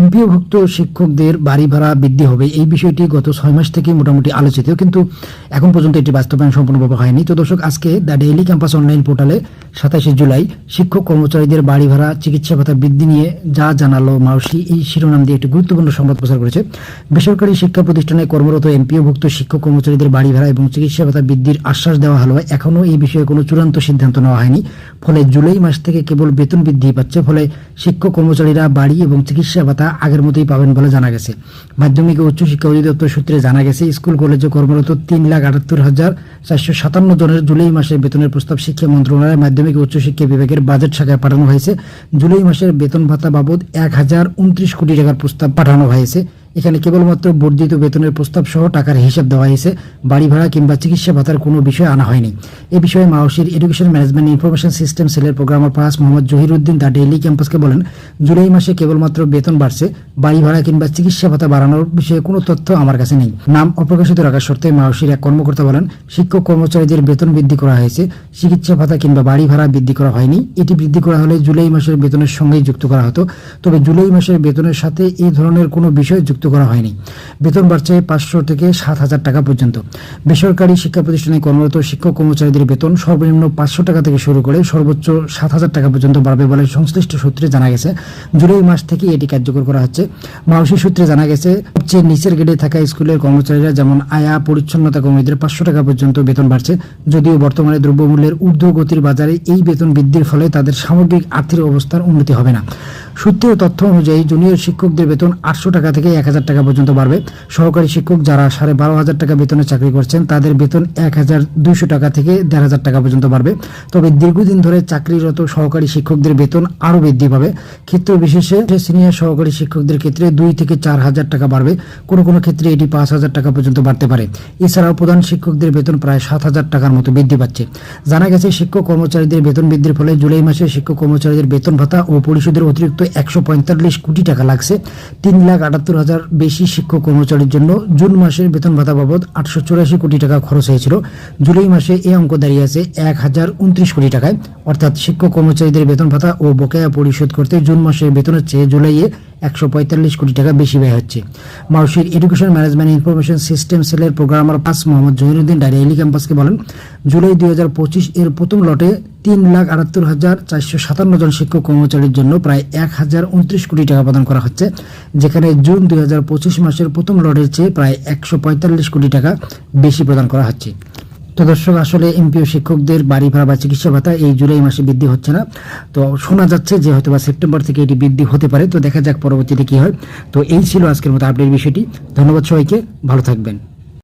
এমপিওভুক্ত শিক্ষকদের বাড়ি ভাড়া বৃদ্ধি হবে। এই বিষয়টি গত ছয় মাস থেকে মোটামুটি আলোচিত, কিন্তু এখন পর্যন্ত এটি বাস্তবায়ন সম্পূর্ণভাবে হয়নি। তো দর্শক, আজকে দ্য ডেইলি ক্যাম্পাস অনলাইন পোর্টালে সাতাশে জুলাই শিক্ষক কর্মচারীদের বাড়ি ভাড়া, চিকিৎসা ভাতা বৃদ্ধি নিয়ে যা জানালো মাউসি, এই শিরোনাম দিয়ে একটি গুরুত্বপূর্ণ সংবাদ প্রচার করেছে। বেসরকারি শিক্ষা প্রতিষ্ঠানে কর্মরত এমপিওভুক্ত শিক্ষক কর্মচারীদের বাড়ি ভাড়া এবং চিকিৎসা ভাতা বৃদ্ধির আশ্বাস দেওয়া হলেও এখনও এই বিষয়ে কোনো চূড়ান্ত সিদ্ধান্ত নেওয়া হয়নি। ফলে জুলাই মাস থেকে কেবল বেতন বৃদ্ধি পাচ্ছে। ফলে শিক্ষক কর্মচারীরা বাড়ি এবং চিকিৎসা ভাতা আগের মতোই পাবেন বলে জানা গেছে। মাধ্যমিক ও উচ্চশিক্ষা অধিদপ্তর সূত্রে জানা গেছে, স্কুল, কলেজে কর্মরত তিন লাখ আটাত্তর হাজার চারশো সাতান্ন জনের জুলাই মাসের বেতনের প্রস্তাব শিক্ষা মন্ত্রণালয়ের মাধ্যমিক ও উচ্চশিক্ষা বিভাগের বাজেট শাখায় পাঠানো হয়েছে। জুলাই মাসের বেতন ভাতা বাবদ এক হাজার উনত্রিশ কোটি টাকার প্রস্তাব পাঠানো হয়েছে। এখানে কেবলমাত্র বর্ধিত বেতনের প্রস্তাব সহ টাকার হিসাব দেওয়া হয়েছে, বাড়ি ভাড়া কিংবা চিকিৎসা ভাতার কোনো বিষয় আনা হয়নি। এ বিষয়ে মাওসির এডুকেশন ম্যানেজমেন্ট ইনফরমেশন সিস্টেম সেলের প্রোগ্রামার পাস মোহাম্মদ জহিরুদ্দিন দা ডেইলি ক্যাম্পাসকে বলেন, জুলাই মাসে কেবলমাত্র বেতন বাড়ছে, বাড়ি ভাড়া কিংবা চিকিৎসা ভাতা বাড়ানোর বিষয়ে কোনো তথ্য আমার কাছে নেই। নাম অপ্রকাশিত রাখার শর্তে মাওসির এক কর্মকর্তা বলেন, শিক্ষক কর্মচারীদের বেতন বৃদ্ধি করা হয়েছে, চিকিৎসা ভাতা কিংবা বাড়ি ভাড়া বৃদ্ধি করা হয়নি। এটি বৃদ্ধি করা হলে জুলাই মাসের বেতনের সঙ্গেই যুক্ত করা হতো। তবে জুলাই মাসের বেতনের সাথে এই ধরনের কোনো বিষয় যুক্ত করা হয়নি। বেতন বাড়ছে পাঁচশো থেকে সাত হাজার টাকা পর্যন্ত। বেসরকারি শিক্ষা প্রতিষ্ঠানে কর্মরত শিক্ষক কর্মচারীদের বেতন সর্বনিম্ন পাঁচশো টাকা থেকে শুরু করে সর্বোচ্চ সাত হাজার টাকা পর্যন্ত বাড়বে বলে সংশ্লিষ্ট সূত্রে জানা গেছে। জুলাই মাস থেকে এটি কার্যকর করা হচ্ছে। মাউসি সূত্রে জানা গেছে, সবচেয়ে নিচের গ্রেডে থাকা স্কুলের কর্মচারীরা যেমন আয়া, পরিচ্ছন্নতা কর্মীদের পাঁচশো টাকা পর্যন্ত বেতন বাড়ছে। যদিও বর্তমানে দ্রব্যমূল্যের ঊর্ধ্বগতির বাজারে এই বেতন বৃদ্ধির ফলে তাদের সামগ্রিক আর্থিক অবস্থার উন্নতি হবে না। সূত্রের তথ্য অনুযায়ী, জুনিয়র শিক্ষকদের বেতন আটশো টাকা থেকে এক হাজার টাকা পর্যন্ত বাড়বে। সহকারী শিক্ষক যারা সাড়ে বারো হাজার টাকা বেতনে চাকরি করছেন, তাদের বেতন এক হাজার দুইশো টাকা থেকে দেড় হাজার টাকা পর্যন্ত বাড়বে। তবে দীর্ঘদিন ধরে চাকরিরত সহকারী শিক্ষকদের বেতন আরও বৃদ্ধি পাবে। ক্ষেত্র বিশেষে সিনিয়র সহকারী শিক্ষকদের ক্ষেত্রে দুই থেকে চার হাজার টাকা বাড়বে। কোনো কোনো ক্ষেত্রে এটি পাঁচ হাজার টাকা পর্যন্ত বাড়তে পারে। এছাড়াও প্রধান শিক্ষকদের বেতন প্রায় সাত হাজার টাকার মতো বৃদ্ধি পাচ্ছে। জানা গেছে, শিক্ষক কর্মচারীদের বেতন বৃদ্ধির ফলে জুলাই মাসে শিক্ষক কর্মচারীদের বেতন ভাতা ও পরিশোধের অতিরিক্ত একশো পঁয়তাল্লিশ কোটি টাকা লাগছে। তিন লাখ আটাত্তর হাজার বেশি শিক্ষক কর্মচারীর জন্য জুন মাসের বেতন ভাতা বাবদ আটশো চুরাশি কোটি টাকা খরচ হয়েছিল। জুলাই মাসে এই অঙ্ক দাঁড়িয়ে আছে এক হাজার উনত্রিশ কোটি টাকায়। অর্থাৎ শিক্ষক কর্মচারীদের বেতন ভাতা ও বকেয়া পরিশোধ করতে জুন মাসের বেতনের চেয়ে জুলাইয়ে একশো পঁয়তাল্লিশ কোটি টাকা বেশি ব্যয় হচ্ছে। মাউসির এডুকেশন ম্যানেজমেন্ট ইনফরমেশন সিস্টেম সেলের প্রোগ্রামার পাস মোহাম্মদ জহিরুদ্দিন ডাইরিয়ালি ক্যাম্পাসকে বলেন, জুলাই দুই হাজার পঁচিশ এর প্রথম লটে তিন লাখ আটাত্তর হাজার চারশো সাতান্ন জন শিক্ষক কর্মচারীর জন্য প্রায় এক হাজার উনত্রিশ কোটি টাকা প্রদান করা হচ্ছে, যেখানে জুন দুই হাজার পঁচিশ মাসের প্রথম লটের চেয়ে প্রায় একশো পঁয়তাল্লিশ কোটি টাকা বেশি প্রদান করা হচ্ছে। তো দর্শক, আসলে এমপিও শিক্ষকদের বাড়ি ভাড়া বা চিকিৎসা ভাতা এই জুলাই মাসে বৃদ্ধি হচ্ছে না। তো শোনা যাচ্ছে যে হয়তো বা সেপ্টেম্বর থেকে এটি বৃদ্ধি হতে পারে। তো দেখা যাক পরবর্তীতে কি হয়। তো এই ছিল আজকের মতো আপডেট বিষয়টি। ধন্যবাদ সবাইকে। ভালো থাকবেন।